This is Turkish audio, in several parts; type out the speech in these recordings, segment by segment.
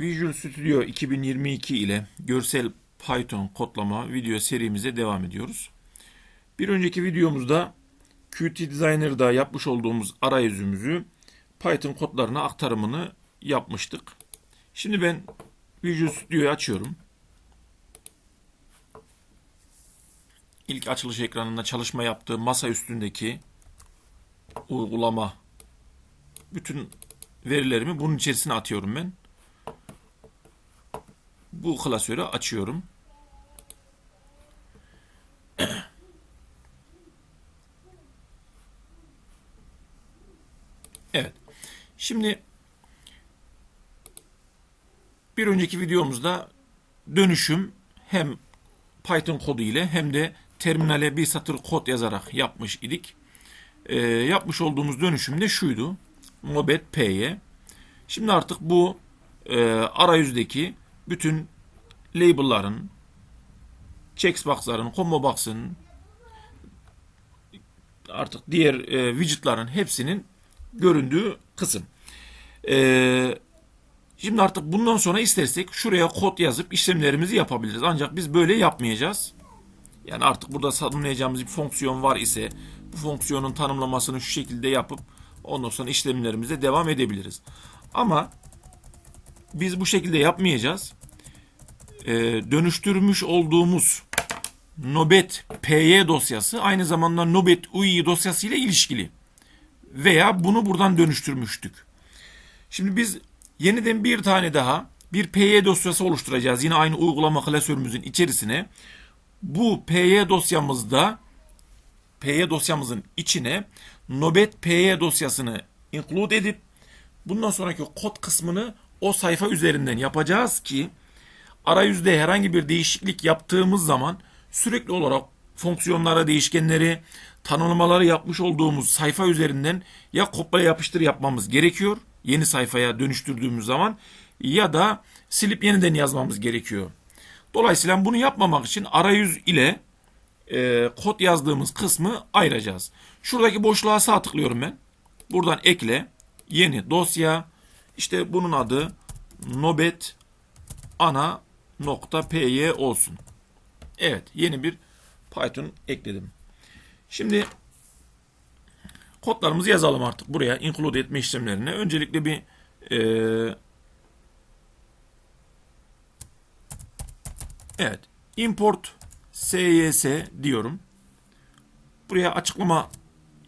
Visual Studio 2022 ile görsel Python kodlama video serimize devam ediyoruz. Bir önceki videomuzda Qt Designer'da yapmış olduğumuz arayüzümüzü Python kodlarına aktarımını yapmıştık. Şimdi ben Visual Studio'yu açıyorum. İlk açılış ekranında çalışma yaptığım masa üstündeki uygulama bütün verilerimi bunun içerisine atıyorum ben. Bu klasörü açıyorum. Evet. Şimdi bir önceki videomuzda dönüşüm hem Python kodu ile hem de terminale bir satır kod yazarak yapmış idik. Ee, yapmış olduğumuz dönüşüm de şuydu. Mobet P'ye. Şimdi artık bu e, arayüzdeki bütün label'ların, checkbox'ların, combo box'ın artık diğer e, widget'ların hepsinin göründüğü kısım. E, şimdi artık bundan sonra istersek şuraya kod yazıp işlemlerimizi yapabiliriz. Ancak biz böyle yapmayacağız. Yani artık burada tanımlayacağımız bir fonksiyon var ise bu fonksiyonun tanımlamasını şu şekilde yapıp ondan sonra işlemlerimize devam edebiliriz. Ama biz bu şekilde yapmayacağız. Ee, dönüştürmüş olduğumuz Nobet PY dosyası aynı zamanda Nobet UI dosyası ile ilişkili. Veya bunu buradan dönüştürmüştük. Şimdi biz yeniden bir tane daha bir PY dosyası oluşturacağız. Yine aynı uygulama klasörümüzün içerisine. Bu PY dosyamızda PY dosyamızın içine Nobet PY dosyasını include edip bundan sonraki kod kısmını o sayfa üzerinden yapacağız ki arayüzde herhangi bir değişiklik yaptığımız zaman sürekli olarak fonksiyonlara, değişkenleri, tanımlamaları yapmış olduğumuz sayfa üzerinden ya kopyala yapıştır yapmamız gerekiyor yeni sayfaya dönüştürdüğümüz zaman ya da silip yeniden yazmamız gerekiyor. Dolayısıyla bunu yapmamak için arayüz ile e, kod yazdığımız kısmı ayıracağız. Şuradaki boşluğa sağ tıklıyorum ben. Buradan ekle, yeni dosya. İşte bunun adı nobet ana nokta py olsun. Evet, yeni bir Python ekledim. Şimdi kodlarımızı yazalım artık buraya include etme işlemlerine. Öncelikle bir e, evet import SYS diyorum. Buraya açıklama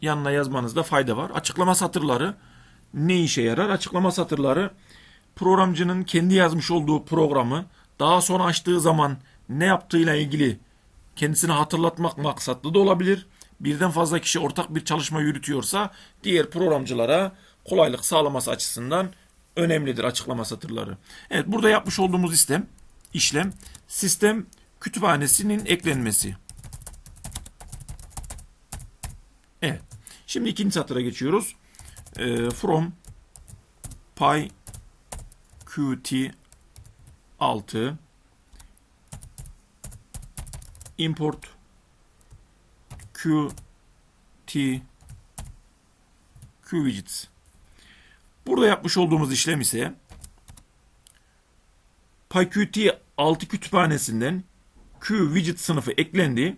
yanına yazmanızda fayda var. Açıklama satırları ne işe yarar? Açıklama satırları programcının kendi yazmış olduğu programı daha sonra açtığı zaman ne yaptığıyla ilgili kendisine hatırlatmak maksatlı da olabilir. Birden fazla kişi ortak bir çalışma yürütüyorsa diğer programcılara kolaylık sağlaması açısından önemlidir açıklama satırları. Evet burada yapmış olduğumuz işlem, işlem sistem kütüphanesinin eklenmesi. Evet. Şimdi ikinci satıra geçiyoruz. Ee, from py qt 6 import qt qwidgets. Burada yapmış olduğumuz işlem ise PyQt 6 kütüphanesinden QWidget sınıfı eklendi.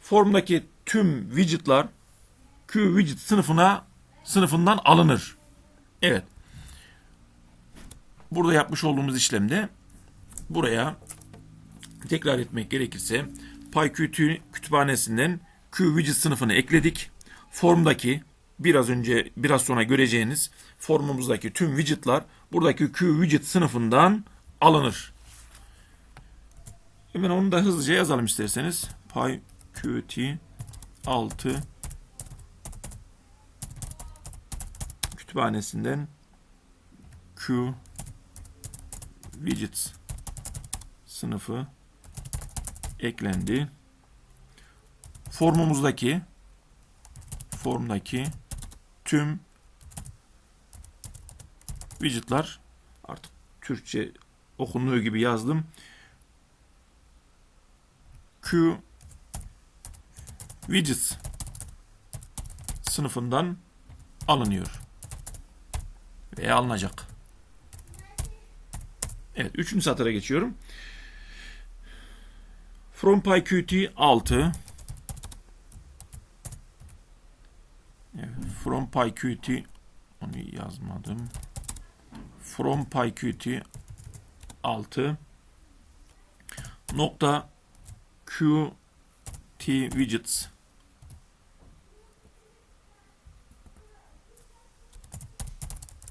Formdaki tüm widgetlar QWidget sınıfına sınıfından alınır. Evet. Burada yapmış olduğumuz işlemde buraya tekrar etmek gerekirse PyQt kütüphanesinden QWidget sınıfını ekledik. Formdaki biraz önce biraz sonra göreceğiniz formumuzdaki tüm widgetlar buradaki QWidget sınıfından alınır. Hemen onu da hızlıca yazalım isterseniz. PyQt 6 kütüphanesinden Q widgets sınıfı eklendi. Formumuzdaki formdaki tüm widgetlar artık Türkçe okunduğu gibi yazdım. Q widgets sınıfından alınıyor veya alınacak. Evet, üçüncü satıra geçiyorum. From PyQt 6 evet, From PyQt onu yazmadım. From PyQt 6 nokta Qt widgets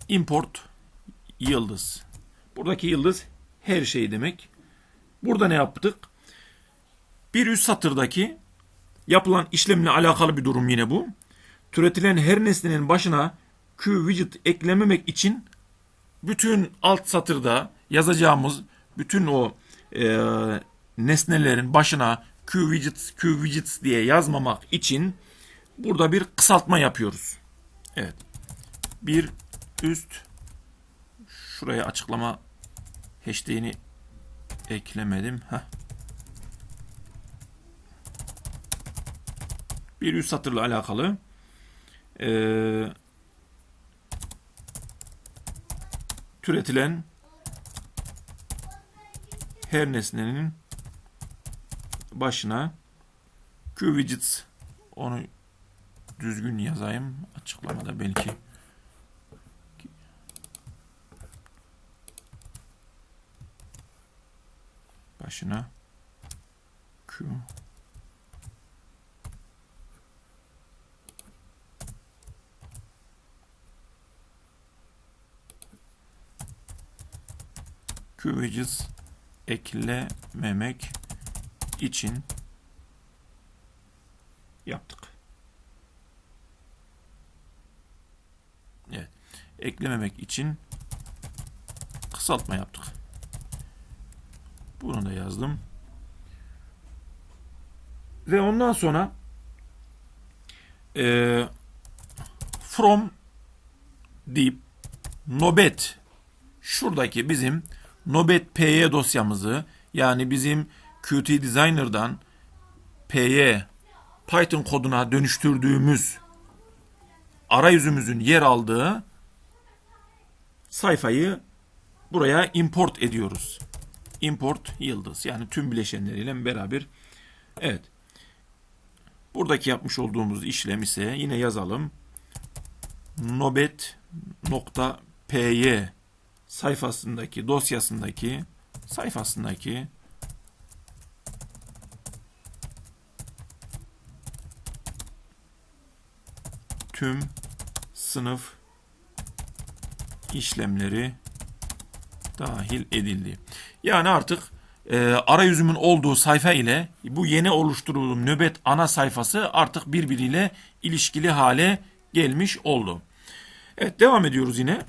import yıldız. Buradaki yıldız her şey demek. Burada ne yaptık? Bir üst satırdaki yapılan işlemle alakalı bir durum yine bu. Türetilen her nesnenin başına Q widget eklememek için bütün alt satırda yazacağımız bütün o e, nesnelerin başına Q widgets, Q widgets diye yazmamak için burada bir kısaltma yapıyoruz. Evet. Bir üst şuraya açıklama hashtag'ini eklemedim. Heh. Bir üst satırla alakalı. Ee, türetilen her nesnenin başına Q widgets onu düzgün yazayım açıklamada belki. Başına Q Widgets eklememek için yaptık. Evet. Eklememek için kısaltma yaptık. Bunu da yazdım. Ve ondan sonra e, from deyip nobet şuradaki bizim nobet py dosyamızı yani bizim Qt Designer'dan py Python koduna dönüştürdüğümüz arayüzümüzün yer aldığı sayfayı buraya import ediyoruz import yıldız. Yani tüm bileşenleriyle beraber. Evet. Buradaki yapmış olduğumuz işlem ise yine yazalım. nobet.py sayfasındaki dosyasındaki sayfasındaki tüm sınıf işlemleri dahil edildi. Yani artık e, arayüzümün olduğu sayfa ile bu yeni oluşturduğum nöbet ana sayfası artık birbiriyle ilişkili hale gelmiş oldu. Evet devam ediyoruz yine.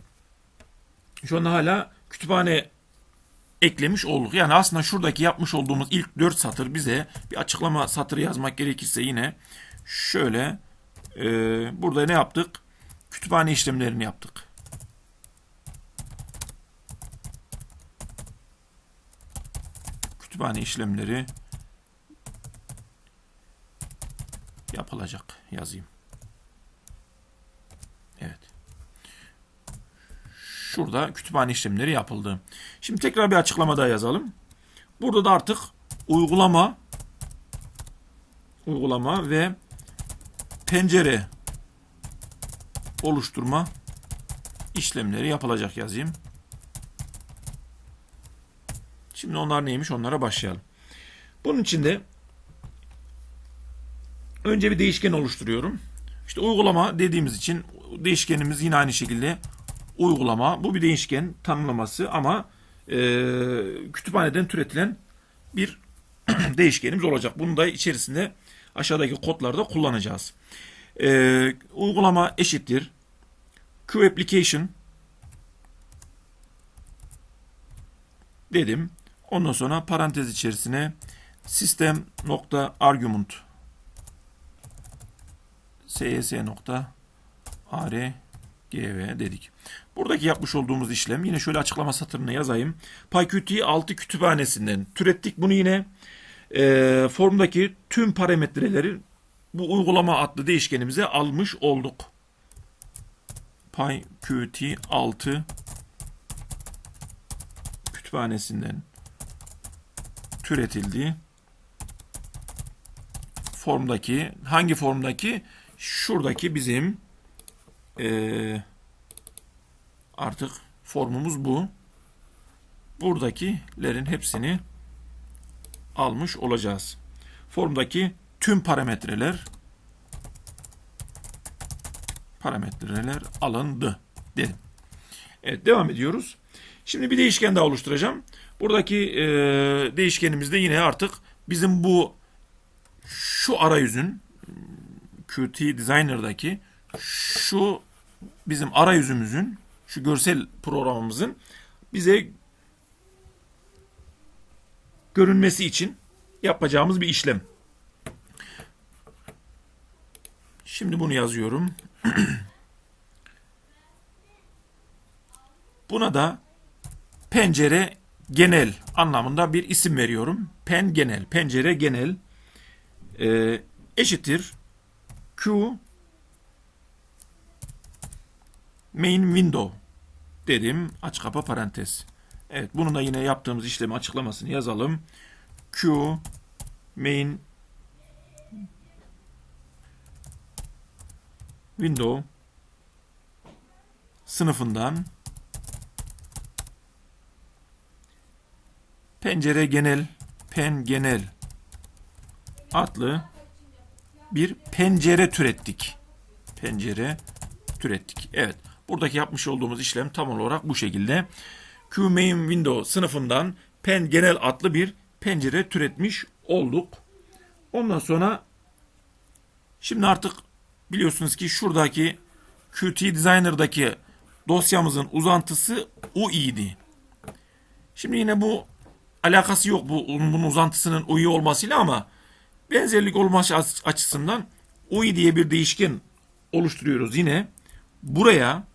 Şu anda hala kütüphane eklemiş olduk. Yani aslında şuradaki yapmış olduğumuz ilk 4 satır bize bir açıklama satırı yazmak gerekirse yine şöyle e, burada ne yaptık? Kütüphane işlemlerini yaptık. kütüphane işlemleri yapılacak yazayım. Evet. Şurada kütüphane işlemleri yapıldı. Şimdi tekrar bir açıklama daha yazalım. Burada da artık uygulama uygulama ve pencere oluşturma işlemleri yapılacak yazayım. Şimdi onlar neymiş onlara başlayalım. Bunun için de önce bir değişken oluşturuyorum. İşte uygulama dediğimiz için değişkenimiz yine aynı şekilde uygulama. Bu bir değişken tanımlaması ama e, kütüphaneden türetilen bir değişkenimiz olacak. Bunu da içerisinde aşağıdaki kodlarda kullanacağız. E, uygulama eşittir Q application dedim. Ondan sonra parantez içerisine sistem nokta argument cs nokta argv dedik. Buradaki yapmış olduğumuz işlem yine şöyle açıklama satırına yazayım. PyQt 6 kütüphanesinden türettik bunu yine. E, formdaki tüm parametreleri bu uygulama adlı değişkenimize almış olduk. PyQt 6 kütüphanesinden türetildi. Formdaki hangi formdaki? Şuradaki bizim eee, artık formumuz bu. Buradakilerin hepsini almış olacağız. Formdaki tüm parametreler parametreler alındı dedim. Evet devam ediyoruz. Şimdi bir değişken daha oluşturacağım. Buradaki e, değişkenimizde yine artık bizim bu şu arayüzün Qt Designer'daki şu bizim arayüzümüzün şu görsel programımızın bize görünmesi için yapacağımız bir işlem. Şimdi bunu yazıyorum. Buna da pencere genel anlamında bir isim veriyorum. Pen genel, pencere genel e, eşittir Q main window dedim. Aç kapa parantez. Evet bunun da yine yaptığımız işlemi açıklamasını yazalım. Q main window sınıfından pencere genel pen genel adlı bir pencere türettik. Pencere türettik. Evet. Buradaki yapmış olduğumuz işlem tam olarak bu şekilde. Q main window sınıfından pen genel adlı bir pencere türetmiş olduk. Ondan sonra şimdi artık biliyorsunuz ki şuradaki Qt Designer'daki dosyamızın uzantısı UI'di. Şimdi yine bu alakası yok bu bunun uzantısının UI olmasıyla ama benzerlik olması aç- açısından UI diye bir değişken oluşturuyoruz yine. Buraya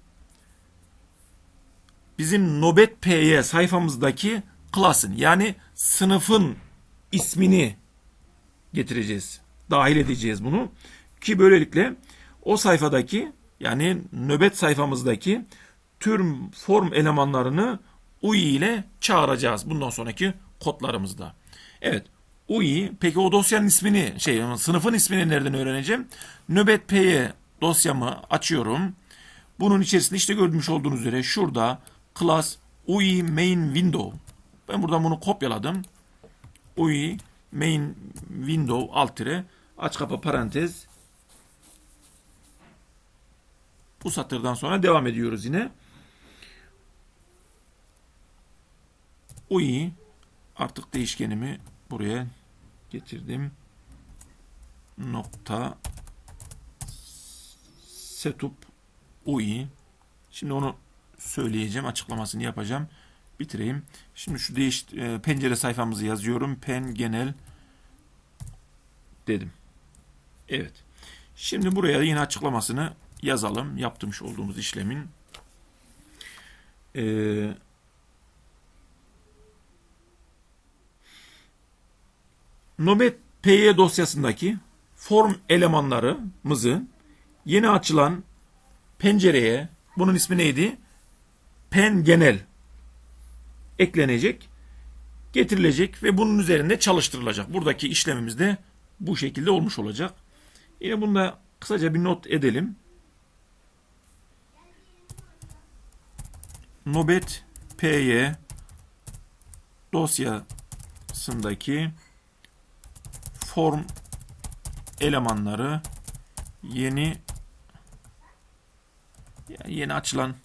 bizim Nobet PY sayfamızdaki class'ın yani sınıfın ismini getireceğiz. Dahil edeceğiz bunu. Ki böylelikle o sayfadaki yani nöbet sayfamızdaki tüm form elemanlarını UI ile çağıracağız bundan sonraki kodlarımızda. Evet. UI peki o dosyanın ismini şey sınıfın ismini nereden öğreneceğim? Nöbet PY dosyamı açıyorum. Bunun içerisinde işte görmüş olduğunuz üzere şurada class UI main window. Ben buradan bunu kopyaladım. UI main window alt tire aç kapa parantez. Bu satırdan sonra devam ediyoruz yine. UI artık değişkenimi buraya getirdim. Nokta setup UI. Şimdi onu söyleyeceğim, açıklamasını yapacağım. Bitireyim. Şimdi şu değiş e, pencere sayfamızı yazıyorum. Pen genel dedim. Evet. Şimdi buraya yine açıklamasını yazalım. Yaptırmış olduğumuz işlemin. Ee, Nobet PY dosyasındaki form elemanlarımızı yeni açılan pencereye bunun ismi neydi? Pen genel eklenecek, getirilecek ve bunun üzerinde çalıştırılacak. Buradaki işlemimiz de bu şekilde olmuş olacak. Yine bunda kısaca bir not edelim. Nobet PY dosyasındaki form elemanları yeni yeni açılan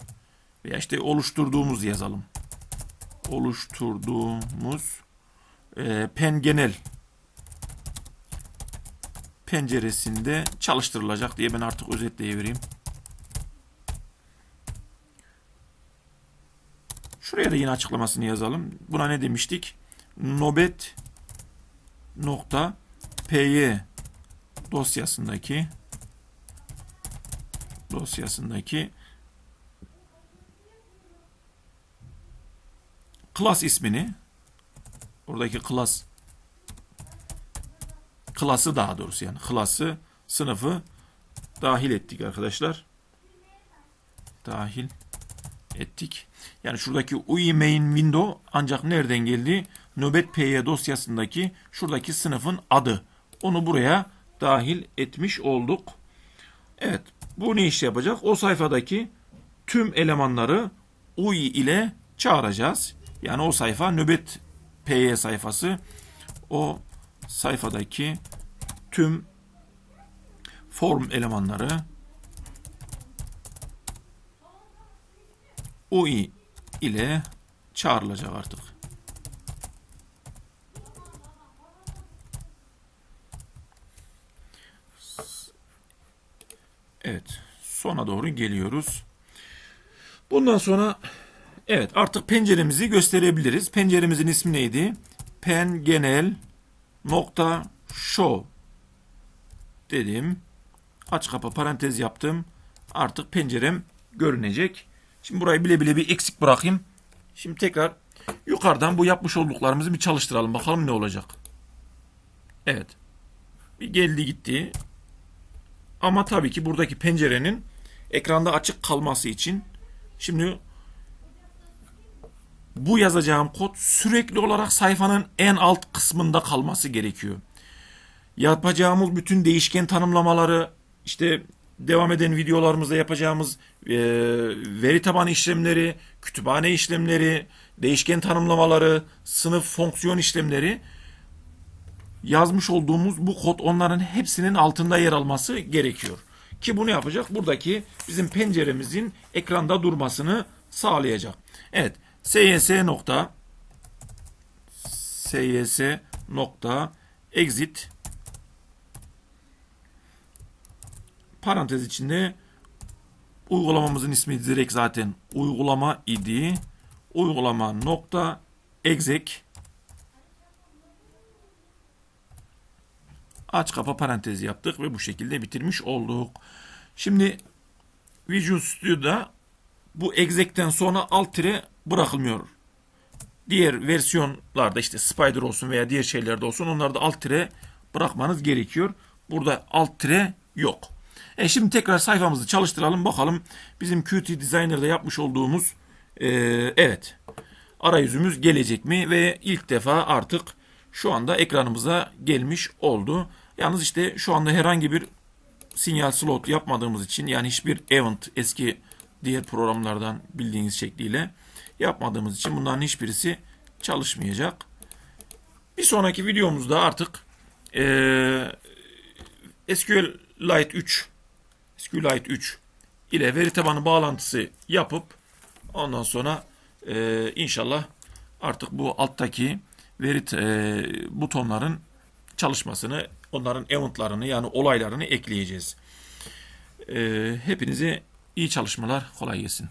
veya işte oluşturduğumuz yazalım. Oluşturduğumuz e, pen genel penceresinde çalıştırılacak diye ben artık özetleyivereyim. Şuraya da yine açıklamasını yazalım. Buna ne demiştik? Nobet nokta py dosyasındaki dosyasındaki class ismini oradaki class klası daha doğrusu yani klası sınıfı dahil ettik arkadaşlar. Dahil ettik. Yani şuradaki UI main window ancak nereden geldi? Nöbet PY dosyasındaki şuradaki sınıfın adı. Onu buraya dahil etmiş olduk. Evet. Bu ne iş yapacak? O sayfadaki tüm elemanları UI ile çağıracağız. Yani o sayfa nöbet PY sayfası. O sayfadaki tüm form elemanları UI ile çağrılacak artık. Evet, sona doğru geliyoruz. Bundan sonra evet artık penceremizi gösterebiliriz. Penceremizin ismi neydi? Pen genel nokta show dedim. Aç kapa parantez yaptım. Artık pencerem görünecek. Şimdi burayı bile bile bir eksik bırakayım. Şimdi tekrar yukarıdan bu yapmış olduklarımızı bir çalıştıralım. Bakalım ne olacak. Evet. Bir geldi gitti. Ama tabii ki buradaki pencerenin ekranda açık kalması için şimdi bu yazacağım kod sürekli olarak sayfanın en alt kısmında kalması gerekiyor. Yapacağımız bütün değişken tanımlamaları işte devam eden videolarımızda yapacağımız e, veri tabanı işlemleri, kütüphane işlemleri, değişken tanımlamaları, sınıf fonksiyon işlemleri yazmış olduğumuz bu kod onların hepsinin altında yer alması gerekiyor. Ki bunu yapacak buradaki bizim penceremizin ekranda durmasını sağlayacak. Evet SYS nokta SYS nokta exit parantez içinde uygulamamızın ismi direkt zaten uygulama idi. Uygulama nokta exec aç kapa parantez yaptık ve bu şekilde bitirmiş olduk. Şimdi Visual Studio'da bu exec'ten sonra alt tire bırakılmıyor. Diğer versiyonlarda işte Spider olsun veya diğer şeylerde olsun onlarda alt tire bırakmanız gerekiyor. Burada alt tire yok. E şimdi tekrar sayfamızı çalıştıralım bakalım bizim Qt Designer'da yapmış olduğumuz e, evet arayüzümüz gelecek mi ve ilk defa artık şu anda ekranımıza gelmiş oldu. Yalnız işte şu anda herhangi bir sinyal slot yapmadığımız için yani hiçbir event eski diğer programlardan bildiğiniz şekliyle yapmadığımız için bunların hiçbirisi çalışmayacak. Bir sonraki videomuzda artık e, SQLite 3 SQLite 3 ile veri tabanı bağlantısı yapıp ondan sonra e, inşallah artık bu alttaki veri e, butonların çalışmasını, onların eventlarını yani olaylarını ekleyeceğiz. E, hepinize iyi çalışmalar, kolay gelsin.